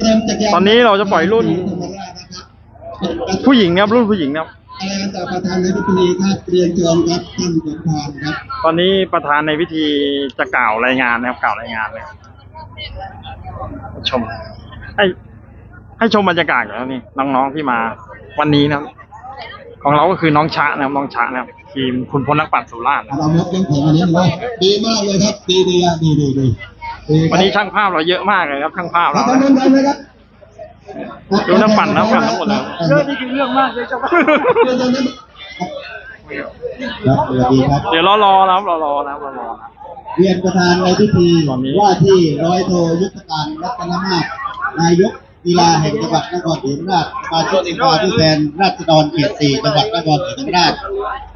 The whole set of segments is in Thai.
เริ่มจากตอนนี้เราจะปล่อยรุ่น ผู้หญิงนะครับรุ่นผู้หญิงนะครับอะไรกันต่อประธานในพิธีครับเรียนเชิญครับท่านสมพรครับ ตอนนี้ประธานในพิธีจะกล่าวรายงานนะครับกล่าวรายงานเลยชม ให้ให้ชมบรรยากาศกันครับนี่น้องๆที่มา วันนี้นะครับ ของเราก็คือน้องชะนะครับน้องชะนะครับทีมคุณพลนักปั่นสุราษฎร์นะเรามดเรื่องของอันนี้เลยดีมากเลยครับ ดีดีดีดีดีดี วันนี้ช่างภาพเราเยอะมากเลยครับช่างภาพครัเราบท่านท่านเลยครับดูนักปั่นนักปั่นทั้งหมดเลยเยอะนี่คือเรื่องมากเลยจ้าครับสวัสดีครับเดี๋ยวรอรอนะครับรอรอนะครับรอรอนะครับเรียนประธานในพิธีตอนนี้ว่าที่ร้อยโทยุทธการรัตนมาศนายกกีฬาแห่งจังหวัดนครศรีธรรมราชสมาชิกสภาผู้แทนราษฎรเขตสี่จังหวัดนครศรีธรรมราช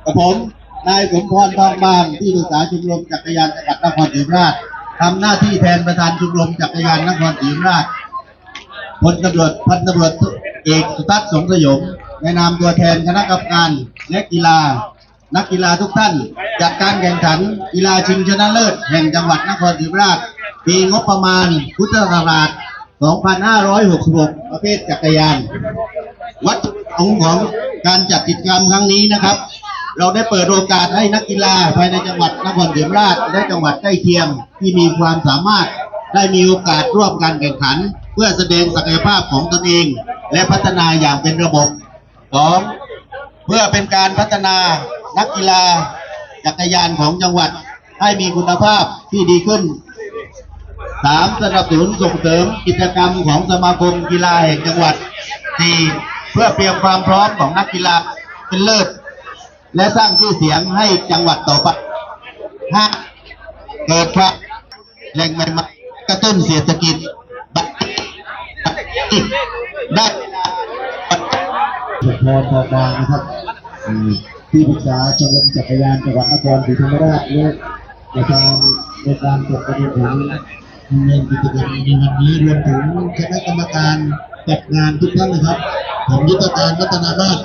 กับผมนายสมพรทองบางที่ปรึกษาชมรมจักรยานจังหวัดนครศรีธรรมราช ทำหน้าที่แทนประธานชมรมจักรยานนครศรีธรรมราชพลตำรวจพันตำรวจเอกสุทัศน์สงสยมในนามตัวแทนคณะกรรมการและกีฬา นักกีฬาทุกท่าน จัดการแข่งขันกีฬาชิงชนะเลิศ แห่งจังหวัดนครศรีธรรมราช ปีงบประมาณพุทธศักราช 2566 ประเภทจักรยาน วัตถุประสงค์ของการจัดกิจกรรมครั้งนี้นะครับ เราได้เปิดโอกาสให้นักกีฬาภายในจังหวัดนครศรีธรรมราชและจังหวัดใกล้เคียงที่มีความสามารถได้มีโอกาสร่วมการแข่งขัน เพื่อแสดงศักยภาพของตนเอง และพัฒนาอย่างเป็นระบบสองเพื่อเป็นการพัฒนานักกีฬาจักรยานของจังหวัดให้มีคุณภาพที่ดีขึ้นสามสนับสนุนส่งเสริมกิจกรรมของสมาคมกีฬาแห่งจังหวัดสี่เพื่อเตรียมความพร้อมของนักกีฬาเป็นเลิศ และสร้างชื่อเสียงให้จังหวัดต่อไปห้าเกิดพระแหล่งใหม่ๆกระตุ้นเศรษฐกิจบัตรได้สุพอบางนะครับที่ปรึกษาชมรมจักรยานจังหวัดนครศรีธรรมราชและในการในการจัดประเด็นถึงเงินกิจกรรมในวันนี้รวมถึงคณะกรรมการจัดงานทุกท่านนะครับผมยุทธการรัตนามาศ